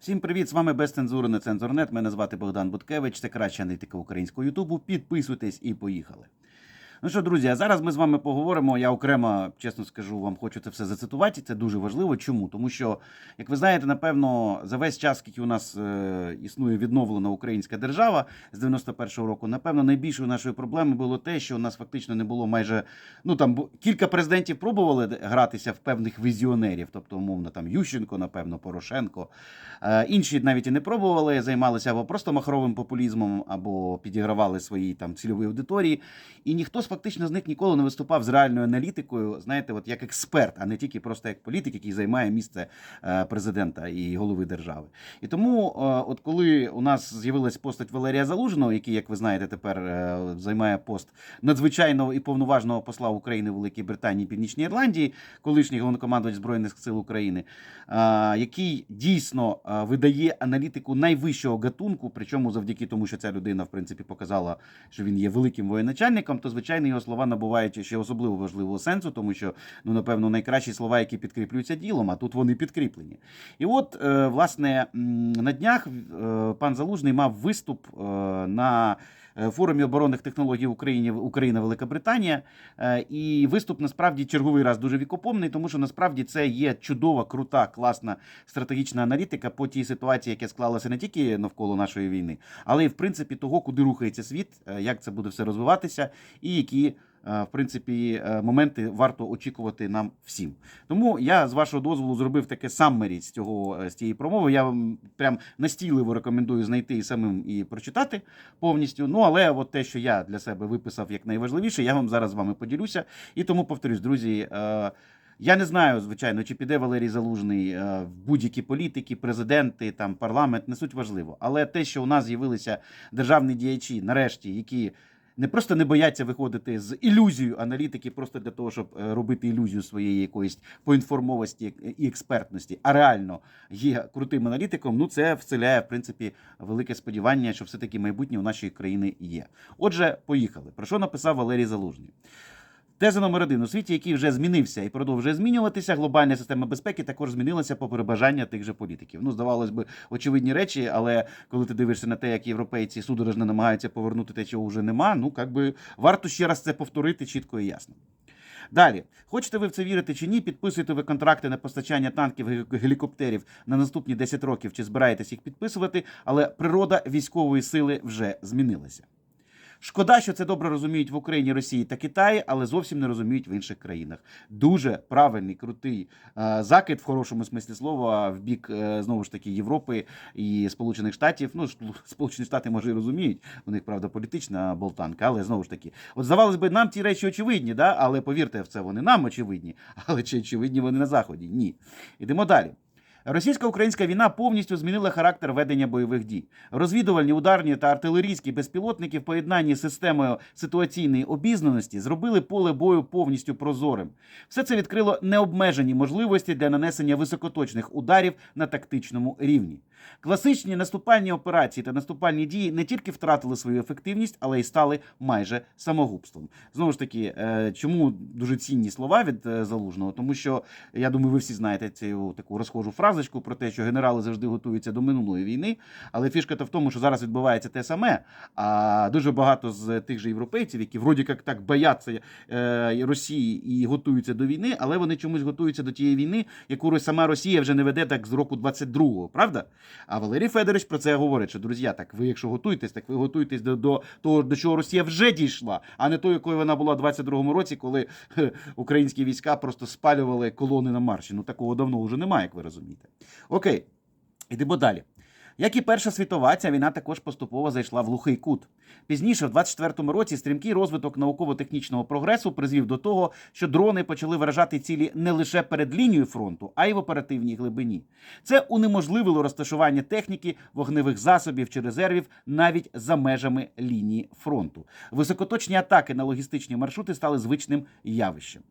Всім привіт! З вами без цензури на цензурнет. Мене звати Богдан Буткевич. Це краща аналітика українського Ютубу. Підписуйтесь і поїхали. Ну що, друзі, а зараз ми з вами поговоримо. Я окремо, чесно скажу, вам хочу це все зацитувати. Це дуже важливо. Чому? Тому що, як ви знаєте, напевно, за весь час, скільки у нас е, існує відновлена українська держава з 91-го року, напевно, найбільшою нашою проблемою було те, що у нас фактично не було майже ну там кілька президентів пробували гратися в певних візіонерів, тобто, умовно, там Ющенко, напевно, Порошенко. Е, інші навіть і не пробували, займалися або просто махровим популізмом, або підігравали своїй там цільовій аудиторії. І ніхто з фактично з них ніколи не виступав з реальною аналітикою, знаєте, от як експерт, а не тільки просто як політик, який займає місце е, президента і голови держави. І тому, е, от коли у нас з'явилась постать Валерія Залужного, який, як ви знаєте, тепер е, займає пост надзвичайного і повноважного посла України в Великій Британії Північній Ірландії, колишній головнокомандувач Збройних сил України, який дійсно видає аналітику найвищого гатунку, причому завдяки тому, що ця людина, в принципі, показала, що він є великим воєначальником, то звичайно його слова набувають ще особливо важливого сенсу, тому що ну напевно найкращі слова, які підкріплюються ділом, а тут вони підкріплені. І от, е, власне, на днях е, пан Залужний мав виступ е, на форумі оборонних технологій в Україні Україна Велика Британія. Е, І виступ насправді черговий раз дуже вікопомний, тому що насправді це є чудова, крута, класна стратегічна аналітика по тій ситуації, яка склалася не тільки навколо нашої війни, але й в принципі того, куди рухається світ, е, як це буде все розвиватися, і які. Е, В принципі, е, моменти варто очікувати нам всім. Тому я з вашого дозволу зробив таке саммері з цього е, з цієї промови. Я вам прям настійливо рекомендую знайти і самим і прочитати повністю. Ну але от те, що я для себе виписав як найважливіше, я вам зараз з вами поділюся. І тому повторюсь, друзі. Я не знаю, звичайно, чи піде Валерій Залужний в будь-які політики, президенти, там парламент не суть важливо. Але те, що у нас з'явилися державні діячі, нарешті, які не просто не бояться виходити з ілюзією аналітики, просто для того, щоб е, робити ілюзію своєї якоїсь поінформованості і експертності, а реально є крутим аналітиком. Ну це вселяє в принципі велике сподівання, що все-таки майбутнє у нашої країни є. Отже, поїхали. Про що написав Валерій Залужний? Теза номер один у світі, який вже змінився і продовжує змінюватися, глобальна система безпеки також змінилася попри бажання тих же політиків. Ну, здавалось би, очевидні речі, але коли ти дивишся на те, як європейці судорожно намагаються повернути те, чого вже нема, ну як би варто ще раз це повторити чітко і ясно. Далі, хочете ви в це вірити чи ні, підписуєте ви контракти на постачання танків гелікоптерів на наступні 10 років, чи збираєтесь їх підписувати, але природа військової сили вже змінилася. Шкода, що це добре розуміють в Україні, Росії та Китаї, але зовсім не розуміють в інших країнах. Дуже правильний, крутий е, закид в хорошому смислі слова в бік е, знову ж таки Європи і Сполучених Штатів. Ну Сполучені Штати може і розуміють, у них правда політична болтанка, але знову ж таки, от здавалось би, нам ті речі очевидні, да? але повірте в це, вони нам очевидні. Але чи очевидні вони на заході? Ні. Ідемо далі. Російсько-українська війна повністю змінила характер ведення бойових дій. Розвідувальні, ударні та артилерійські безпілотники в поєднанні з системою ситуаційної обізнаності зробили поле бою повністю прозорим. Все це відкрило необмежені можливості для нанесення високоточних ударів на тактичному рівні. Класичні наступальні операції та наступальні дії не тільки втратили свою ефективність, але й стали майже самогубством. Знову ж таки, е, чому дуже цінні слова від е, залужного? Тому що я думаю, ви всі знаєте цю таку розхожу фразочку про те, що генерали завжди готуються до минулої війни. Але фішка то в тому, що зараз відбувається те саме. А дуже багато з тих же європейців, які вроді як так бояться е, Росії і готуються до війни, але вони чомусь готуються до тієї війни, яку сама Росія вже не веде так з року 22-го, правда? А Валерій Федорович про це говорить, що друзі, так ви, якщо готуєтесь, так ви готуєтесь до, до того, до чого Росія вже дійшла, а не то, якою вона була в 22-му році, коли хе, українські війська просто спалювали колони на марші. Ну такого давно вже немає, як ви розумієте. Окей, ідемо далі. Як і Перша світова, ця війна також поступово зайшла в глухий кут. Пізніше, в 24-му році, стрімкий розвиток науково-технічного прогресу призвів до того, що дрони почали виражати цілі не лише перед лінією фронту, а й в оперативній глибині. Це унеможливило розташування техніки, вогневих засобів чи резервів навіть за межами лінії фронту. Високоточні атаки на логістичні маршрути стали звичним явищем.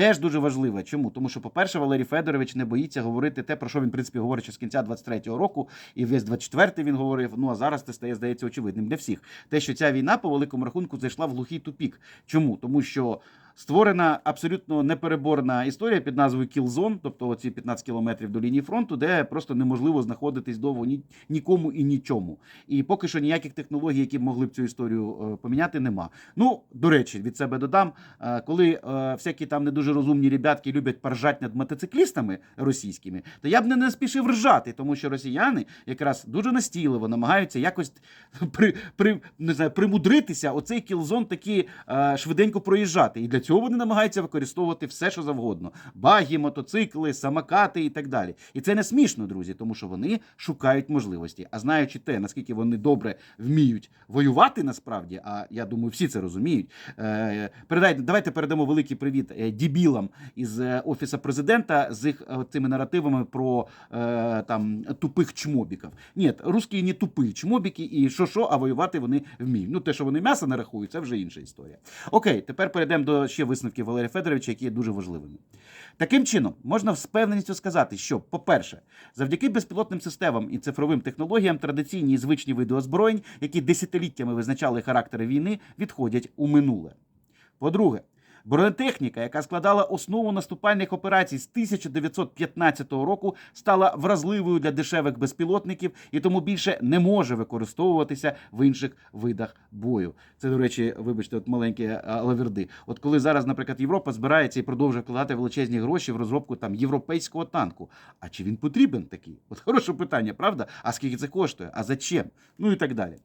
Теж дуже важливе. Чому? Тому що, по-перше, Валерій Федорович не боїться говорити те, про що він, в принципі, говорить ще з кінця 23-го року, і весь 24-й він говорив. Ну а зараз це стає, здається, очевидним для всіх. Те, що ця війна, по великому рахунку, зайшла в глухий тупік. Чому? Тому що створена абсолютно непереборна історія під назвою Killzone, тобто оці 15 кілометрів до лінії фронту, де просто неможливо знаходитись довго ні, нікому і нічому. І поки що ніяких технологій, які б могли б цю історію е, поміняти, нема. Ну, до речі, від себе додам, е, коли е, всякі там не дуже розумні ребятки люблять поржати над мотоциклістами російськими, то я б не, не спішив ржати, тому що росіяни якраз дуже настійливо намагаються якось при, при, не знаю, примудритися оцей кілзон таки швиденько проїжджати. І для цього вони намагаються використовувати все, що завгодно: баги, мотоцикли, самокати і так далі. І це не смішно, друзі, тому що вони шукають можливості. А знаючи те, наскільки вони добре вміють воювати, насправді, а я думаю, всі це розуміють. Е, передайте, давайте передамо великий привіт е, дібілам із е, офісу президента з їх цими наративами про там тупих чмобіків. Ні, русські не тупі чмобіки, і що що, а воювати вони вміють. Ну те, що вони м'ясо не рахують, це вже інша історія. Окей, тепер перейдемо до ще висновки Валерія Федоровича, які є дуже важливими. Таким чином, можна з певненістю сказати, що, по-перше, завдяки безпілотним системам і цифровим технологіям традиційні і звичні види озброєнь, які десятиліттями визначали характери війни, відходять у минуле. По-друге, бронетехніка, яка складала основу наступальних операцій з 1915 року, стала вразливою для дешевих безпілотників і тому більше не може використовуватися в інших видах бою. Це, до речі, вибачте, от маленькі лаверди. От коли зараз, наприклад, Європа збирається і продовжує вкладати величезні гроші в розробку там європейського танку. А чи він потрібен такий? От хороше питання, правда? А скільки це коштує? А зачем? Ну і так далі.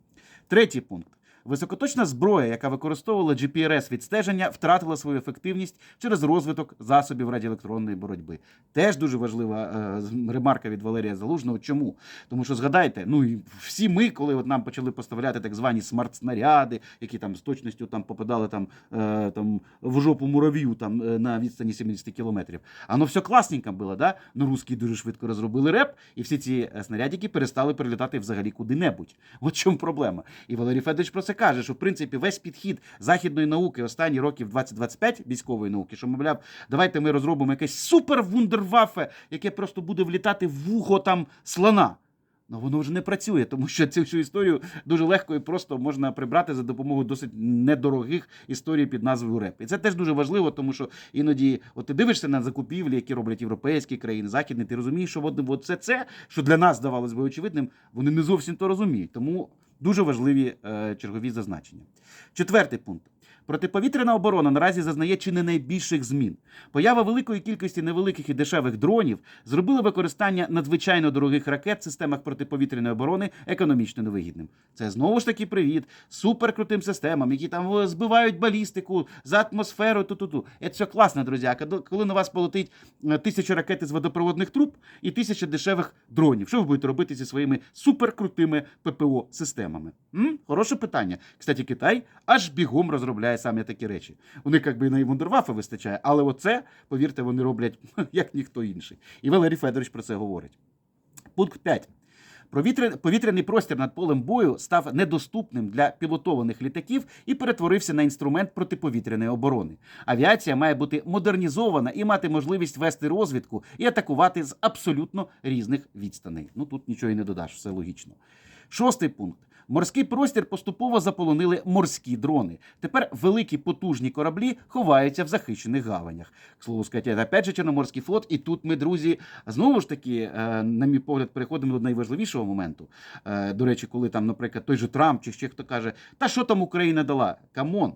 Третій пункт. Високоточна зброя, яка використовувала GPRS відстеження, втратила свою ефективність через розвиток засобів радіоелектронної боротьби. Теж дуже важлива е, ремарка від Валерія Залужного. Чому? Тому що згадайте, ну і всі ми, коли от нам почали поставляти так звані смарт-снаряди, які там з точністю там попадали там, е, там в жопу муравію там е, на відстані 70 кілометрів. Оно все класненько було, да? Ну русські дуже швидко розробили реп, і всі ці е, снарядики перестали прилітати взагалі куди-небудь. От чому проблема. І Валерій Федорович про це каже, що в принципі весь підхід західної науки останні років 20-25 військової науки, що мовляв, давайте ми розробимо якесь супер вундервафе, яке просто буде влітати в вухо там слона. Ну воно вже не працює, тому що цю всю історію дуже легко і просто можна прибрати за допомогою досить недорогих історій під назвою РЕП. І це теж дуже важливо, тому що іноді, от ти дивишся на закупівлі, які роблять європейські країни, західні, ти розумієш, що от, це, це, що для нас здавалось би очевидним, вони не зовсім то розуміють. Тому дуже важливі е, чергові зазначення. Четвертий пункт. Протиповітряна оборона наразі зазнає чи не найбільших змін. Поява великої кількості невеликих і дешевих дронів зробила використання надзвичайно дорогих ракет в системах протиповітряної оборони економічно невигідним. Це знову ж таки привіт суперкрутим системам, які там е, збивають балістику за атмосферу. Ту-ту-ту. Це все класно, друзі. Коли- на вас полетить е, тисяча ракет із водопроводних труб і тисяча дешевих дронів, що ви будете робити зі своїми суперкрутими ППО системами? М? Хороше питання. Кстати, Китай аж бігом розробляє саме такі речі. У них якби на вундервафи вистачає, але оце, повірте, вони роблять як ніхто інший. І Валерій Федорович про це говорить. Пункт 5. Повітряний простір над полем бою став недоступним для пілотованих літаків і перетворився на інструмент протиповітряної оборони. Авіація має бути модернізована і мати можливість вести розвідку і атакувати з абсолютно різних відстаней. Ну тут нічого і не додаш, все логічно. Шостий пункт. Морський простір поступово заполонили морські дрони. Тепер великі потужні кораблі ховаються в захищених гаванях. К слову сказати, опять же Чорноморський флот. І тут ми, друзі, знову ж таки, е, на мій погляд, переходимо до найважливішого моменту. Е, До речі, коли там, наприклад, той же Трамп чи ще хто каже, та що там Україна дала? Камон,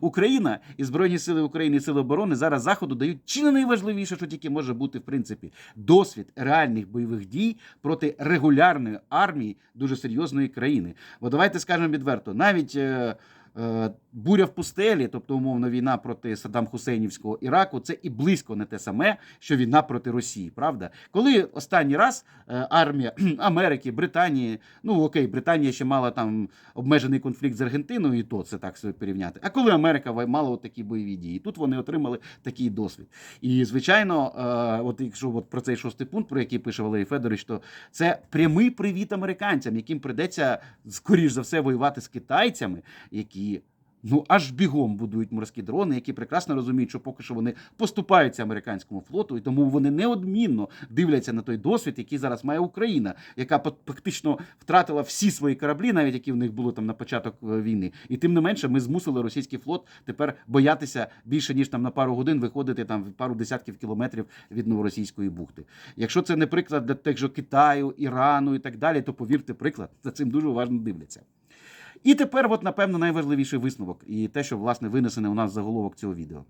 Україна і Збройні сили України і Сили оборони зараз заходу дають чи не найважливіше, що тільки може бути в принципі, досвід реальних бойових дій проти регулярної армії дуже серйозної країни. Бо давайте скажемо відверто, навіть. е, е, Буря в пустелі, тобто умовно війна проти Саддам Хусейнівського Іраку, це і близько не те саме, що війна проти Росії, правда? Коли останній раз е, армія Америки, Британії, ну окей, Британія ще мала там обмежений конфлікт з Аргентиною, і то це так собі порівняти. А коли Америка мала такі бойові дії, тут вони отримали такий досвід. І звичайно, е, от якщо от про цей шостий пункт, про який пише Валерій Федорович, то це прямий привіт американцям, яким придеться скоріш за все воювати з китайцями, які ну аж бігом будують морські дрони, які прекрасно розуміють, що поки що вони поступаються американському флоту, і тому вони неодмінно дивляться на той досвід, який зараз має Україна, яка фактично втратила всі свої кораблі, навіть які в них були там на початок е, війни. І тим не менше, ми змусили російський флот тепер боятися більше ніж там на пару годин виходити там в пару десятків кілометрів від новоросійської бухти. Якщо це не приклад для тих же Китаю, Ірану і так далі, то повірте, приклад за цим дуже уважно дивляться. І тепер, от, напевно, найважливіший висновок, і те, що власне винесене у нас заголовок цього відео.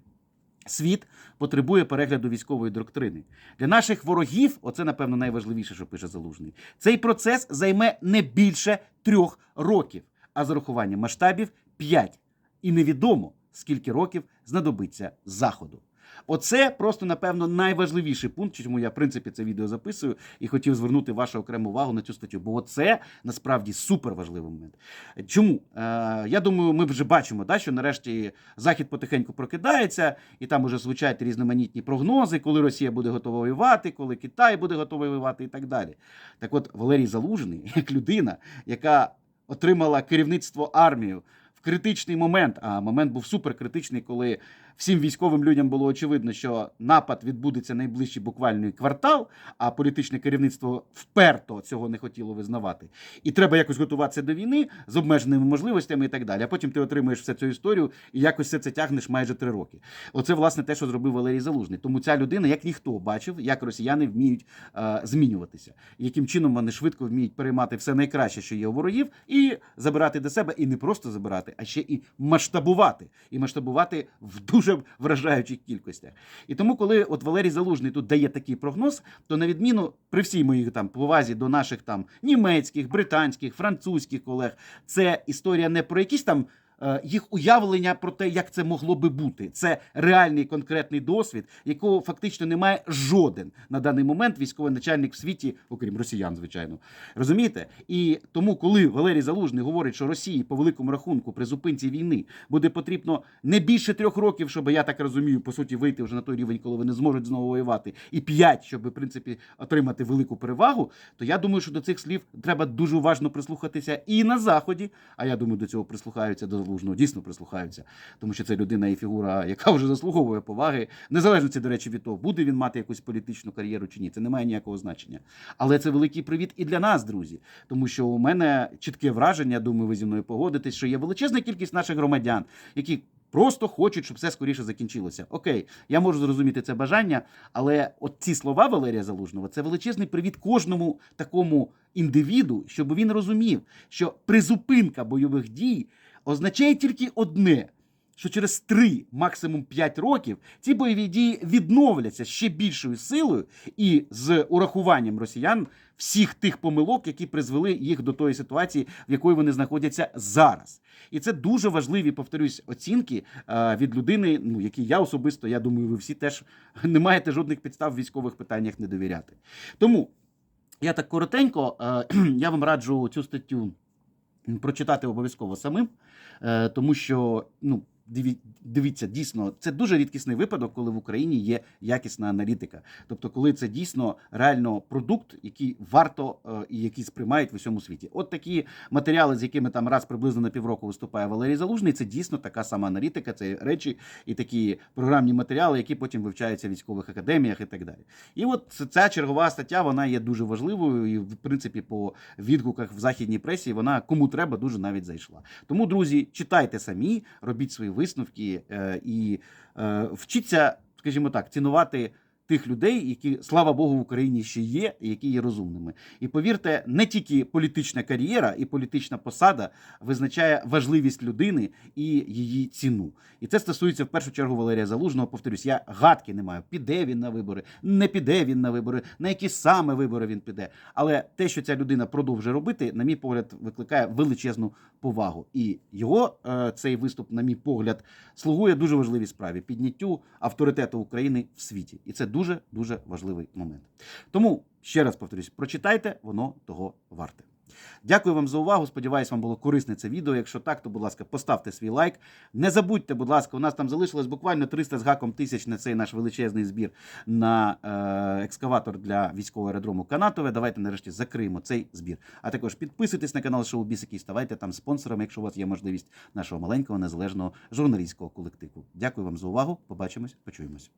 Світ потребує перегляду військової доктрини. Для наших ворогів, оце, напевно, найважливіше, що пише Залужний. Цей процес займе не більше трьох років, а з урахуванням масштабів п'ять. І невідомо, скільки років знадобиться заходу. Оце просто, напевно, найважливіший пункт, чому я, в принципі, це відео записую і хотів звернути вашу окрему увагу на цю статтю. Бо це насправді супер важливий момент. Чому? Е, я думаю, ми вже бачимо, да, що нарешті Захід потихеньку прокидається, і там уже звучать різноманітні прогнози, коли Росія буде готова воювати, коли Китай буде готовий воювати і так далі. Так от Валерій Залужний, як людина, яка отримала керівництво армію в критичний момент, а момент був суперкритичний, коли всім військовим людям було очевидно, що напад відбудеться найближчий буквально квартал, а політичне керівництво вперто цього не хотіло визнавати. І треба якось готуватися до війни з обмеженими можливостями і так далі. А потім ти отримуєш всю цю історію і якось все це тягнеш майже три роки. Оце власне те, що зробив Валерій Залужний. Тому ця людина, як ніхто, бачив, як росіяни вміють е, змінюватися, яким чином вони швидко вміють переймати все найкраще, що є у ворогів, і забирати до себе, і не просто забирати, а ще і масштабувати, і масштабувати в дуже вражаючих кількостях. І тому, коли от Валерій Залужний тут дає такий прогноз, то на відміну при всій моїй там повазі до наших там німецьких, британських, французьких колег, це історія не про якісь там. Е, Їх уявлення про те, як це могло би бути, це реальний конкретний досвід, якого фактично немає жоден на даний момент військовий начальник в світі, окрім росіян, звичайно. Розумієте? І тому, коли Валерій Залужний говорить, що Росії по великому рахунку при зупинці війни буде потрібно не більше трьох років, щоб я так розумію, по суті, вийти вже на той рівень, коли вони зможуть знову воювати, і п'ять, щоб в принципі отримати велику перевагу, то я думаю, що до цих слів треба дуже уважно прислухатися і на заході. А я думаю, до цього прислухаються до залужного, дійсно прислухаються, тому що це людина і фігура, яка вже заслуговує поваги, незалежно це, до речі, від того, буде він мати якусь політичну кар'єру чи ні. Це не має ніякого значення. Але це великий привіт і для нас, друзі. Тому що у мене чітке враження, думаю, ви зі мною погодитесь, що є величезна кількість наших громадян, які просто хочуть, щоб все скоріше закінчилося. Окей, я можу зрозуміти це бажання, але от ці слова Валерія Залужного це величезний привіт кожному такому індивіду, щоб він розумів, що призупинка бойових дій означає тільки одне. Що через 3, максимум 5 років ці бойові дії відновляться ще більшою силою і з урахуванням росіян всіх тих помилок, які призвели їх до тої ситуації, в якої вони знаходяться зараз. І це дуже важливі, повторюсь, оцінки е, від людини, ну які я особисто, я думаю, ви всі теж не маєте жодних підстав в військових питаннях не довіряти. Тому я так коротенько, е, я вам раджу цю статтю прочитати обов'язково самим, е, тому що ну. Диві- Дивіться, дійсно, це дуже рідкісний випадок, коли в Україні є якісна аналітика. Тобто, коли це дійсно реально продукт, який варто е, і який сприймають в усьому світі. От такі матеріали, з якими там раз приблизно на півроку виступає Валерій Залужний, це дійсно така сама аналітика, це речі і такі програмні матеріали, які потім вивчаються в військових академіях і так далі. І от ця чергова стаття вона є дуже важливою, і в принципі по відгуках в західній пресі вона кому треба дуже навіть зайшла. Тому, друзі, читайте самі, робіть свої висновки е, і е, вчіться, скажімо так, цінувати. Тих людей, які слава Богу в Україні ще є, які є розумними, і повірте, не тільки політична кар'єра і політична посада визначає важливість людини і її ціну. І це стосується в першу чергу Валерія Залужного. Повторюсь, я гадки не маю, піде він на вибори, не піде він на вибори, на які саме вибори він піде. Але те, що ця людина продовжує робити, на мій погляд, викликає величезну повагу. І його е, цей виступ, на мій погляд, слугує дуже важливій справі підняттю авторитету України в світі. І це дуже дуже важливий момент. Тому ще раз повторюсь, прочитайте, воно того варте. Дякую вам за увагу. Сподіваюсь, вам було корисне це відео. Якщо так, то, будь ласка, поставте свій лайк. Не забудьте, будь ласка, у нас там залишилось буквально 300 з гаком тисяч на цей наш величезний збір на е, екскаватор для військового аеродрому Канатове. Давайте нарешті закриємо цей збір. А також підписуйтесь на канал Шоу Біс, і ставайте там спонсором, якщо у вас є можливість нашого маленького незалежного журналістського колективу. Дякую вам за увагу. Побачимось, почуємось.